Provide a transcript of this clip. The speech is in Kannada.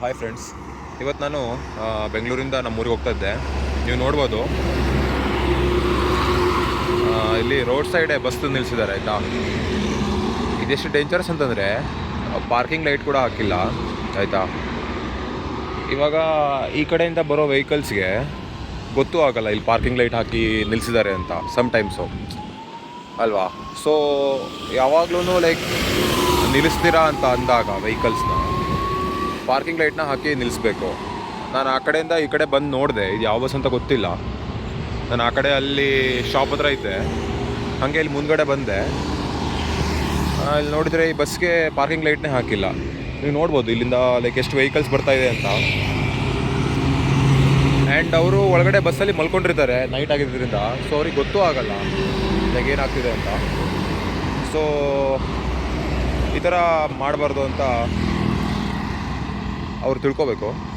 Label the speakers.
Speaker 1: ಹಾಯ್ ಫ್ರೆಂಡ್ಸ್ ಇವತ್ತು ನಾನು ಬೆಂಗಳೂರಿಂದ ನಮ್ಮ ಊರಿಗೆ ಹೋಗ್ತಾ ಇದ್ದೆ. ನೀವು ನೋಡ್ಬೋದು. ಇಲ್ಲಿ ರೋಡ್ ಸೈಡೇ ಬಸ್ ನಿಲ್ಲಿಸಿದ್ದಾರೆ ಆಯಿತಾ? ಇದೆಷ್ಟು ಡೇಂಜರಸ್ ಅಂತಂದರೆ ಪಾರ್ಕಿಂಗ್ ಲೈಟ್ ಕೂಡ ಹಾಕಿಲ್ಲ, ಆಯಿತಾ? ಇವಾಗ ಈ ಕಡೆಯಿಂದ ಬರೋ ವೆಹಿಕಲ್ಸ್ಗೆ ಗೊತ್ತು ಆಗಲ್ಲ ಇಲ್ಲಿ ಪಾರ್ಕಿಂಗ್ ಲೈಟ್ ಹಾಕಿ ನಿಲ್ಲಿಸಿದ್ದಾರೆ ಅಂತ ಸಮ್ ಟೈಮ್ಸು ಅಲ್ವಾ? ಸೊ ಯಾವಾಗ್ಲೂ ಲೈಕ್ ನಿಲ್ಲಿಸ್ತೀರಾ ಅಂತ ಅಂದಾಗ ವೆಹಿಕಲ್ಸ್ನ ಪಾರ್ಕಿಂಗ್ ಲೈಟ್ನ ಹಾಕಿ ನಿಲ್ಲಿಸ್ಬೇಕು. ನಾನು ಆ ಕಡೆಯಿಂದ ಈ ಕಡೆ ಬಂದು ನೋಡಿದೆ, ಇದು ಯಾವ ಬಸ್ ಅಂತ ಗೊತ್ತಿಲ್ಲ. ನಾನು ಆ ಕಡೆ ಅಲ್ಲಿ ಶಾಪ್ ಹತ್ರ ಇದ್ದೆ. ಹಾಗೆ ಇಲ್ಲಿ ಮುಂದ್ಗಡೆ ಬಂದೆ. ಇಲ್ಲಿ ನೋಡಿದರೆ ಈ ಬಸ್ಗೆ ಪಾರ್ಕಿಂಗ್ ಲೈಟ್ನೇ ಹಾಕಿಲ್ಲ. ನೀವು ನೋಡ್ಬೋದು, ಇಲ್ಲಿಂದ ಲೈಕ್ ಎಷ್ಟು ವೆಹಿಕಲ್ಸ್ ಬರ್ತಾ ಇದೆ ಅಂತ. ಆ್ಯಂಡ್ ಅವರು ಒಳಗಡೆ ಬಸ್ಸಲ್ಲಿ ಮಲ್ಕೊಂಡಿರ್ತಾರೆ ನೈಟ್ ಆಗಿದ್ದರಿಂದ ಸೊ ಅವ್ರಿಗೆ ಗೊತ್ತೂ ಆಗಲ್ಲ. ಲೈಕ್ ಏನಾಗ್ತಿದೆ ಅಂತ. ಸೊ ಈ ಥರ ಮಾಡಬಾರ್ದು ಅಂತ ಅವ್ರು ತಿಳ್ಕೊಬೇಕು.